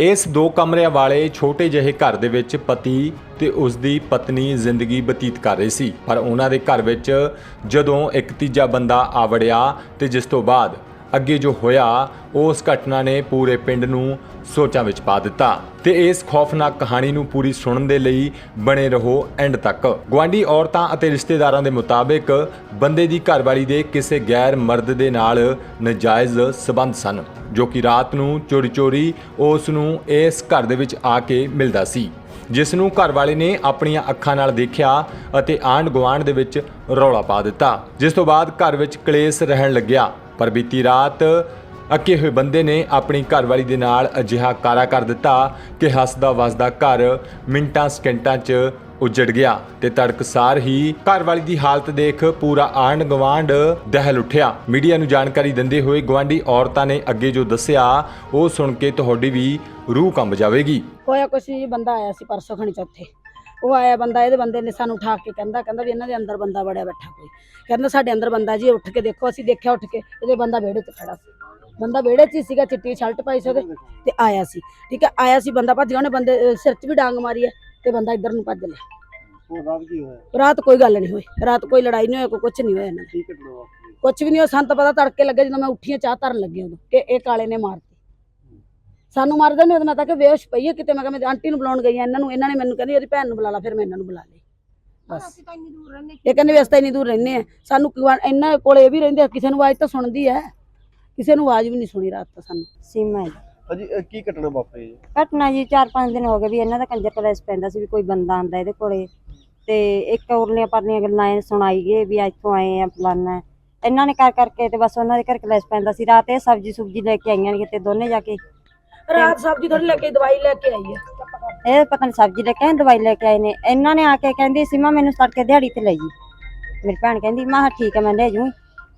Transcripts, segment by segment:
ਇਸ ਦੋ ਕਮਰਿਆਂ ਵਾਲੇ ਛੋਟੇ ਜਿਹੇ ਘਰ ਦੇ ਵਿੱਚ ਪਤੀ ਤੇ ਉਸ ਦੀ ਪਤਨੀ ਜ਼ਿੰਦਗੀ ਬਤੀਤ ਕਰ ਰਹੇ ਸੀ। ਪਰ ਉਹਨਾਂ ਦੇ ਘਰ ਵਿੱਚ ਜਦੋਂ ਇੱਕ ਤੀਜਾ ਬੰਦਾ ਆ ਵੜਿਆ ਤੇ ਜਿਸ ਤੋਂ ਬਾਅਦ ਅੱਗੇ ਜੋ ਹੋਇਆ, ਉਸ ਘਟਨਾ ਨੇ ਪੂਰੇ ਪਿੰਡ ਨੂੰ ਸੋਚਾਂ ਵਿੱਚ ਪਾ ਦਿੱਤਾ ਤੇ ਇਸ ਖੌਫਨਾਕ ਕਹਾਣੀ ਨੂੰ ਪੂਰੀ ਸੁਣਨ ਦੇ ਲਈ ਬਣੇ ਰਹੋ ਐਂਡ ਤੱਕ। ਗਵਾਂਢੀ ਔਰਤਾਂ ਅਤੇ ਰਿਸ਼ਤੇਦਾਰਾਂ ਦੇ ਮੁਤਾਬਿਕ ਬੰਦੇ ਦੀ ਘਰਵਾਲੀ ਦੇ ਕਿਸੇ ਗੈਰ ਮਰਦ ਦੇ ਨਾਲ ਨਜਾਇਜ਼ ਸਬੰਧ ਸਨ, ਜੋ ਕਿ ਰਾਤ ਨੂੰ ਚੋਰੀ-ਚੋਰੀ ਉਸ ਨੂੰ ਇਸ ਘਰ ਦੇ ਵਿੱਚ ਆ ਕੇ ਮਿਲਦਾ ਸੀ, ਜਿਸ ਨੂੰ ਘਰ ਵਾਲੇ ਨੇ ਆਪਣੀਆਂ ਅੱਖਾਂ ਨਾਲ ਦੇਖਿਆ ਅਤੇ ਆਂਢ ਗੁਆਂਢ ਦੇ ਵਿੱਚ ਰੌਲਾ ਪਾ ਦਿੱਤਾ, ਜਿਸ ਤੋਂ ਬਾਅਦ ਘਰ ਵਿੱਚ ਕਲੇਸ਼ ਰਹਿਣ ਲੱਗਿਆ। ਪਰ ਬੀਤੀ ਰਾਤ ਅੱਕੇ ਹੋਏ ਬੰਦੇ ਨੇ ਆਪਣੀ ਘਰਵਾਲੀ ਦੇ ਨਾਲ ਅਜਿਹਾ ਕਾਰਾ ਕਰ ਦਿੱਤਾ ਕਿ ਹੱਸਦਾ ਵਸਦਾ ਘਰ ਮਿੰਟਾਂ ਸਕਿੰਟਾਂ 'ਚ ਉਜੜ ਗਿਆ ਤੇ ਤੜਕਸਾਰ ਹੀ ਘਰਵਾਲੀ ਦੀ ਹਾਲਤ ਦੇਖ ਪੂਰਾ ਆਂਢ ਗਵਾਂਢ ਦਹਿਲ ਉੱਠਿਆ। ਮੀਡੀਆ ਨੂੰ ਜਾਣਕਾਰੀ ਦਿੰਦੇ ਹੋਏ ਗਵਾਂਢੀ ਔਰਤਾਂ ਨੇ ਅੱਗੇ ਜੋ ਦੱਸਿਆ, ਉਹ ਸੁਣ ਕੇ ਤੁਹਾਡੀ ਵੀ ਰੂਹ ਕੰਬ ਜਾਵੇਗੀ। ਹੋਇਆ ਕੁਛ ਜੀ ਬੰਦਾ ਆਇਆ ਸੀ ਪਰਸੋਂ ਖਣੀ ਚੌਥੇ। ਉਹ ਆਇਆ ਬੰਦਾ ਇਹਦੇ ਬੰਦੇ ਨੇ ਸਾਨੂੰ ਉਠਾ ਕੇ ਕਹਿੰਦਾ ਕਹਿੰਦਾ ਵੀ ਇਹਨਾਂ ਦੇ ਅੰਦਰ ਬੰਦਾ ਵੜਿਆ ਬੈਠਾ ਕੋਈ। ਕਹਿੰਦਾ ਸਾਡੇ ਅੰਦਰ ਬੰਦਾ ਜੀ ਉੱਠ ਕੇ ਦੇਖੋ ਅਸੀਂ ਦੇਖਿਆ ਉੱਠ ਕੇ ਇਹਦੇ ਬੰਦਾ ਵਿਹੜੇ 'ਚ ਖੜਾ ਸੀ। ਬੰਦਾ ਵਿਹੜੇ 'ਚ ਹੀ ਸੀਗਾ ਚਿੱਟੀ ਸ਼ਰਟ ਪਾਈ ਸੀ ਉਹਦੇ ਤੇ ਆਇਆ ਸੀ। ਠੀਕ ਹੈ ਆਇਆ ਸੀ ਬੰਦਾ ਭੱਜ ਗਿਆ ਉਹਨੇ ਬੰਦੇ ਅਹ, ਸਿਰ 'ਚ ਵੀ ਡਾਂਗ ਮਾਰੀ ਹੈ ਤੇ ਬੰਦਾ ਇੱਧਰ ਨੂੰ ਭੱਜ ਲਿਆ। ਰਾਤ ਕੀ ਹੋਇਆ? ਰਾਤ ਕੋਈ ਗੱਲ ਨਹੀਂ ਹੋਈ ਰਾਤ ਕੋਈ ਲੜਾਈ ਨਹੀਂ ਹੋਈ ਕੋਈ ਕੁਝ ਨਹੀਂ ਹੋਇਆ ਇਹਨਾਂ ਕੀ ਘਟਨਾ ਵਾਪਰੀ? ਕੁਝ ਵੀ ਨਹੀਂ ਹੋਇਆ ਸਾਨੂੰ ਤਾਂ ਪਤਾ ਤੜਕੇ ਲੱਗੇ ਜਦੋਂ ਮੈਂ ਉੱਠੀ ਹਾਂ ਚਾਹ ਧਰਨ ਲੱਗੀ ਉਦੋਂ ਕਿ ਇਹ ਕਾਲੇ ਨੇ ਮਾਰਤੀ। ਸਾਨੂੰ ਮਾਰਦੇ ਨੇ ਉਹਦੇ ਮੈਂ ਤਾਂ ਕਿ ਬੇਹੋਸ਼ ਪਈ ਹੈ ਕਿਤੇ। ਮੈਂ ਕਿਹਾ ਮੈਂ ਆਂਟੀ ਨੂੰ ਬੁਲਾਉਣ ਗਈ ਹਾਂ ਇਹਨਾਂ ਨੂੰ ਇਹਨਾਂ ਨੇ ਮੈਨੂੰ ਕਹਿੰਦੀ ਉਹਦੀ ਭੈਣ ਨੂੰ ਬੁਲਾ ਲਾ ਫਿਰ ਮੈਂ ਇਹਨਾਂ ਨੂੰ ਬੁਲਾ ਲਈ। ਬਸ। ਇਹ ਕਹਿੰਦੇ ਵੀ ਅਸੀਂ ਤਾਂ ਇੰਨੀ ਦੂਰ ਰਹਿੰਦੇ ਆ। ਸਾਨੂੰ ਕਿਵਾ- ਇਹਨਾਂ ਕੋਲੇ ਇਹ ਵੀ ਰਹਿੰਦੇ ਆ ਕਿਸੇ ਨੂੰ ਆਵਾਜ਼ ਤਾਂ ਸੁਣਦੀ ਹੈ ਕਿਸੇ ਨੂੰ ਆਵਾਜ਼ ਵੀ ਨਹੀਂ ਸੁਣੀ ਰਾਤ ਤਾਂ ਸਾਨੂੰ। ਸੀਮਾ ਜੀ। ਹਾਂਜੀ ਇਹ ਕੀ ਘਟਨਾ ਵਾਪਰੀ ਜੀ? ਘਟਨਾ ਜੀ 4-5 ਦਿਨ ਹੋ ਗਏ ਵੀ ਇਹਨਾਂ ਦਾ ਕੰਜਰ ਕਲੇਸ ਪੈਂਦਾ ਸੀ ਵੀ ਕੋਈ ਬੰਦਾ ਆਂਦਾ ਇਹਦੇ ਕੋਲੇ। ਤੇ ਇੱਕ ਉਰਲੀਆਂ ਪਰਲੀਆਂ ਗੱਲਾਂ ਇਹ ਸੁਣਾਈ ਗਏ ਵੀ ਇੱਥੋਂ ਆਏ ਆ ਫਲਾਨਾ। ਹੈ। ਇਹਨਾਂ ਨੇ ਕਰ ਕਰਕੇ ਤੇ ਬਸ ਉਹਨਾਂ ਦੇ ਘਰ ਕਲੇਸ ਪੈਂਦਾ ਸੀ। ਰਾਤ ਇਹ ਸਬਜ਼ੀ ਸੁਬਜੀ ਲੈ ਕੇ ਆਈਆਂ ਨੇ ਕਿਤੇ ਦੋਨੇ ਜਾ ਕੇ। ਰਾਤ ਸਬਜ਼ੀ ਥੋੜੀ ਲੈ ਕੇ ਦਵਾਈ ਲੈ ਕੇ ਆਈ ਹੈ ਇਹ ਪਤਾ ਨਹੀਂ ਸਬਜ਼ੀ ਲੈ ਕੇ ਆਏ ਦਵਾਈ ਲੈ ਕੇ ਆਏ ਨੇ। ਇਹਨਾਂ ਨੇ ਆ ਕੇ ਕਹਿੰਦੀ ਸੀਮਾ ਮੈਨੂੰ ਤੜਕੇ ਦਿਹਾੜੀ ਤੇ ਲੈ ਜੀ। ਮੇਰੀ ਭੈਣ ਕਹਿੰਦੀ ਮੈਂ ਕਿਹਾ ਠੀਕ ਹੈ ਮੈਂ ਲੈ ਜੂ।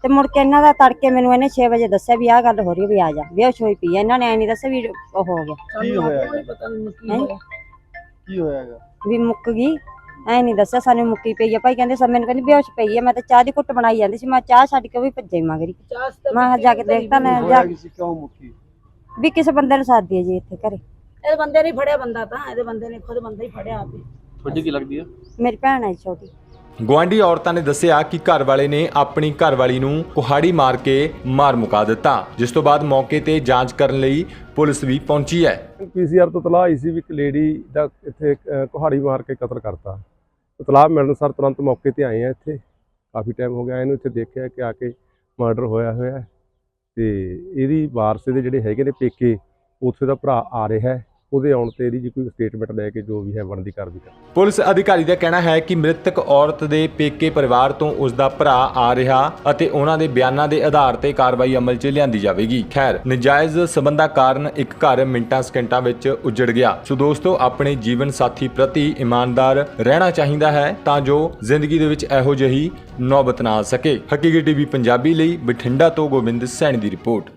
ਤੇ ਮੁੜ ਕੇ ਇਹਨਾਂ ਦਾ ਤੜਕੇ ਮੈਨੂੰ ਇਹਨੇ 6 ਵਜੇ ਦੱਸਿਆ ਵੀ ਆਹ ਗੱਲ ਹੋ ਰਹੀ ਹੈ ਵੀ ਆ ਜਾ। ਬੇਹੋਸ਼ ਹੋਈ ਪਈ ਹੈ। ਇਹਨਾਂ ਨੇ ਐ ਨਹੀਂ ਦੱਸਿਆ ਵੀ ਉਹ ਹੋ ਗਿਆ। ਕੀ ਹੋਇਆ ਨਹੀਂ ਪਤਾ ਮੈਨੂੰ ਕੀ ਹੈਂ? ਹੋਇਆ। ਕੀ ਹੋਇਆਗਾ ਵੀ ਮੁੱਕ ਗਈ। ਐ ਨਹੀਂ ਦੱਸਿਆ ਸਾਨੂੰ ਮੁੱਕੀ ਪਈ ਆ। ਭਾਈ ਕਹਿੰਦੇ ਸਭ ਮੈਨੂੰ ਕਹਿੰਦੀ ਬੇਹੋਸ਼ ਪਈ ਆ। ਮੈਂ ਤਾਂ ਚਾਹ ਦੀ ਘੁੱਟ ਬਣਾਈ ਜਾਂਦੀ ਸੀ। ਮੈਂ ਚਾਹ ਛੱਡ ਕੇ ਉਹ ਵੀ ਭੱਜੇ ਮਗਰੀ ਤਾਂ ਮੈਂ ਕਿਹਾ ਜਾ ਕੇ ਦੇਖਤਾ ਨਾ ਹੋਇਆ ਜਾ ਕਿਸੇ ਕਿਉਂ ਮੁੱਕੀ? ਵੀ ਕਿਸੇ ਬੰਦੇ ਨੂੰ ਸਾਥ ਦੀਏ ਜੀ ਇੱਥੇ ਘਰੇ। ਇਹਦੇ ਬੰਦੇ ਨੇ ਫੜਿਆ ਬੰਦਾ ਤਾਂ ਇਹਦੇ ਬੰਦੇ ਨੇ ਖੁਦ ਬੰਦਾ ਹੀ ਫੜਿਆ ਆਪੇ। ਤੁਹਾਡੀ ਕੀ ਲੱਗਦੀ ਹੈ ਮੇਰੀ ਭੈਣ ਹੈ ਛੋਟੀ। ਗੁਆਂਢੀ ਔਰਤਾਂ ਨੇ ਦੱਸਿਆ ਕਿ ਘਰ ਵਾਲੇ ਨੇ ਆਪਣੀ ਘਰਵਾਲੀ ਨੂੰ ਕੁਹਾੜੀ ਮਾਰ ਕੇ ਮਾਰ ਮੁਕਾ ਦਿੱਤਾ ਜਿਸ ਤੋਂ ਬਾਅਦ ਮੌਕੇ ਤੇ ਜਾਂਚ ਕਰਨ ਲਈ ਪੁਲਿਸ ਵੀ ਪਹੁੰਚੀ ਹੈ। ਪੀਸੀਆਰ ਤੋਂ ਤਲਾਹ ਆਈ ਸੀ ਵੀ ਇੱਕ ਲੇਡੀ ਦਾ ਇੱਥੇ ਅਹ, ਕੁਹਾੜੀ ਮਾਰ ਕੇ ਕਤਲ ਕਰਤਾ। ਤਲਾਹ ਮਿਲਣ ਸਰ ਤੁਰੰਤ ਮੌਕੇ ਤੇ ਆਏ ਆ ਇੱਥੇ। ਕਾਫੀ ਟਾਈਮ ਹੋ ਗਿਆ ਇਹਨੂੰ ਇੱਥੇ ਦੇਖਿਆ ਕਿ ਆ ਕੇ ਮਰਡਰ ਹੋਇਆ ਹੋਇਆ ਹੈ। ਤੇ ਇਹਦੀ ਵਾਰਸ ਦੇ ਜਿਹੜੇ ਹੈਗੇ ਨੇ ਪੇਕੇ ਉੱਥੇ ਦਾ ਭਰਾ ਆ ਰਿਹਾ ਉਹਦੇ ਆਉਣ ਤੇ ਇਹਦੀ ਜੀ ਕੋਈ ਸਟੇਟਮੈਂਟ ਲੈ ਕੇ ਜੋ ਵੀ ਹੈ ਬਣਦੀ ਕਾਰਵਾਈ ਕਰ ਪੁਲਿਸ ਅਧਿਕਾਰੀ ਦਾ ਕਹਿਣਾ ਹੈ ਕਿ ਮ੍ਰਿਤਕ ਔਰਤ ਦੇ ਪੇਕੇ ਪਰਿਵਾਰ ਤੋਂ ਉਸ ਦਾ ਭਰਾ ਆ ਰਿਹਾ ਅਤੇ ਉਹਨਾਂ ਦੇ ਬਿਆਨਾਂ ਦੇ ਆਧਾਰ ਤੇ ਕਾਰਵਾਈ ਅਮਲ 'ਚ ਲਿਆਂਦੀ ਜਾਵੇਗੀ। ਖੈਰ, ਨਜਾਇਜ਼ ਸਬੰਧਾਂ ਕਾਰਨ ਇੱਕ ਘਰ ਮਿੰਟਾਂ ਸਕਿੰਟਾਂ ਵਿੱਚ ਉਜੜ ਗਿਆ। ਸੋ ਦੋਸਤੋ, ਆਪਣੇ ਜੀਵਨ ਸਾਥੀ ਪ੍ਰਤੀ ਇਮਾਨਦਾਰ ਰਹਿਣਾ ਚਾਹੀਦਾ ਹੈ ਤਾਂ ਜੋ ਜ਼ਿੰਦਗੀ ਦੇ ਵਿੱਚ ਇਹੋ ਜਿਹੀ ਨੌਬਤ ਨਾ ਆ ਸਕੇ। ਹਕੀਕੀ ਟੀਵੀ ਪੰਜਾਬੀ ਲਈ ਬਠਿੰਡਾ ਤੋਂ ਗੋਬਿੰਦ ਸੈਣੀ ਦੀ ਰਿਪੋਰਟ।